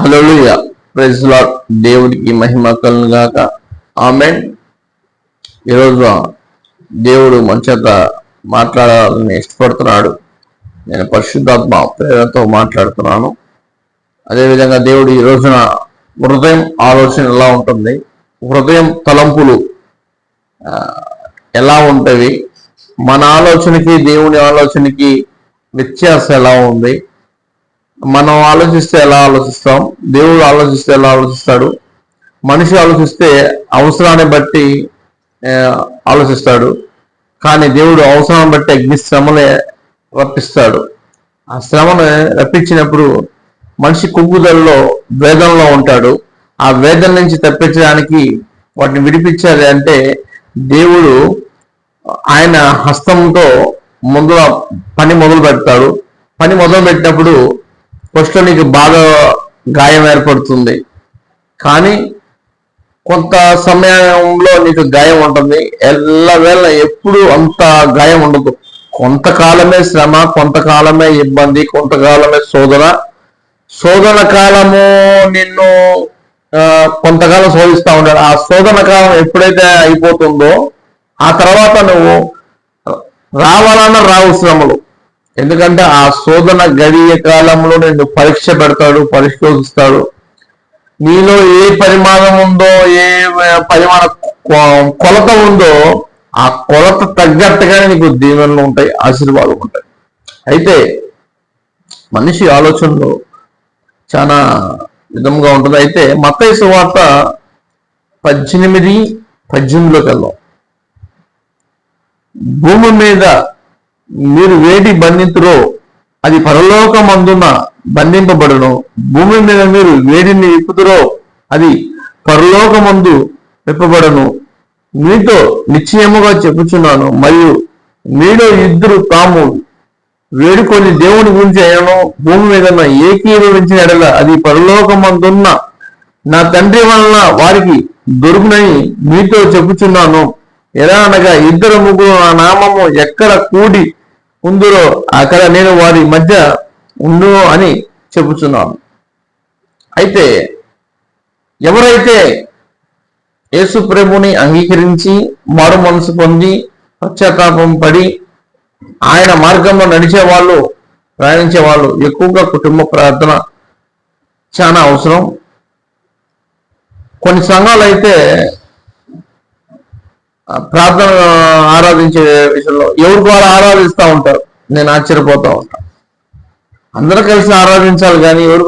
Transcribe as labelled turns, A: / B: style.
A: హలోయ praise lord దేవుడికి మహిమ కలను గాక. ఆమెన్ ఈరోజు దేవుడు మంచేత మాట్లాడాలని ఇష్టపడుతున్నాడు. నేను పరిశుద్ధాత్మ ప్రేరణతో మాట్లాడుతున్నాను. అదేవిధంగా దేవుడు ఈ రోజున హృదయం ఆలోచన ఎలా ఉంటుంది? హృదయం తలంపులు ఎలా ఉంటవి? మన ఆలోచనకి దేవుని ఆలోచనకి వ్యత్యాసం ఎలా ఉంది? మనం ఆలోచిస్తే ఎలా ఆలోచిస్తాం? దేవుడు ఆలోచిస్తే ఎలా ఆలోచిస్తాడు? మనిషి ఆలోచిస్తే అవసరాన్ని బట్టి ఆలోచిస్తాడు. కానీ దేవుడు అవసరాన్ని బట్టి అగ్ని శ్రమలే రప్పిస్తాడు. ఆ శ్రమను రప్పించినప్పుడు మనిషి కుగ్గుదలలో వేదనలో ఉంటాడు. ఆ వేదన నుంచి తప్పించడానికి వాటిని విడిపించాలి అంటే దేవుడు ఆయన హస్తంతో ముందు పని మొదలు పెడతాడు పని మొదలు పెట్టినప్పుడు ఫస్ట్ నీకు బాగా గాయం ఏర్పడుతుంది. కానీ కొంత సమయంలో నీకు గాయం ఉంటుంది. ఎల్లవేళ ఎప్పుడు అంత గాయం ఉండదు. కొంతకాలమే శ్రమ కొంతకాలమే ఇబ్బంది కొంతకాలమే శోధన. శోధన కాలము నిన్ను కొంతకాలం శోధిస్తూ ఉంటాడు ఆ శోధన కాలం ఎప్పుడైతే అయిపోతుందో ఆ తర్వాత నువ్వు రావాలన్న రావు శ్రమలు. ఎందుకంటే ఆ శోధన గడియ కాలంలో నిన్ను పరీక్ష పెడతాడు పరిశోధిస్తాడు. నీలో ఏ పరిమాణం ఉందో ఏ పరిమాణ కొలత ఉందో ఆ కొలత తగ్గట్టుగానే నీకు దీవెనలు ఉంటాయి ఆశీర్వాదాలు ఉంటాయి. అయితే మనిషి ఆలోచనలు చాలా విధంగా ఉంటుంది. అయితే మత్తయి వార్త పద్దెనిమిది పద్దెనిమిదిలోకి వెళ్దాం భూమి మీద మీరు వేడి బంధింతురో అది పరలోకమందున బంధింపబడును. భూమి మీద మీరు వేడిని విప్పుతురో అది పరలోకమందు విప్పబడను. మీతో నిశ్చయముగా చెప్పుచున్నాను. మరియు మీలో ఇద్దరు తాము వేడుకొని దేవుని గురించి అయినను భూమి మీద ఏకీభవించిన ఎడల అది పరలోకమందున్న నా తండ్రి వలన వారికి దొరుకునని మీతో చెప్పుచున్నాను. ఎలా అనగా ఇద్దరు ముగ్గురు నా నామము ఎక్కడ కూడి ఉందరో అక్కడ నేను వారి మధ్య ఉండు అని చెబుతున్నాను. అయితే ఎవరైతే యేసు ప్రభుని అంగీకరించి మారు మనసు పొంది పశ్చాత్తాపం పడి ఆయన మార్గంలో నడిచే వాళ్ళు ప్రయాణించే వాళ్ళు ఎక్కువగా కుటుంబ ప్రార్థన చాలా అవసరం. కొన్ని సంఘాలు అయితే ప్రార్థన ఆరాధించే విషయంలో ఎవరికి ద్వారా ఆరాధిస్తూ ఉంటారు? నేను ఆశ్చర్యపోతా ఉంటాను అందరూ కలిసి ఆరాధించాలి కానీ ఎవరు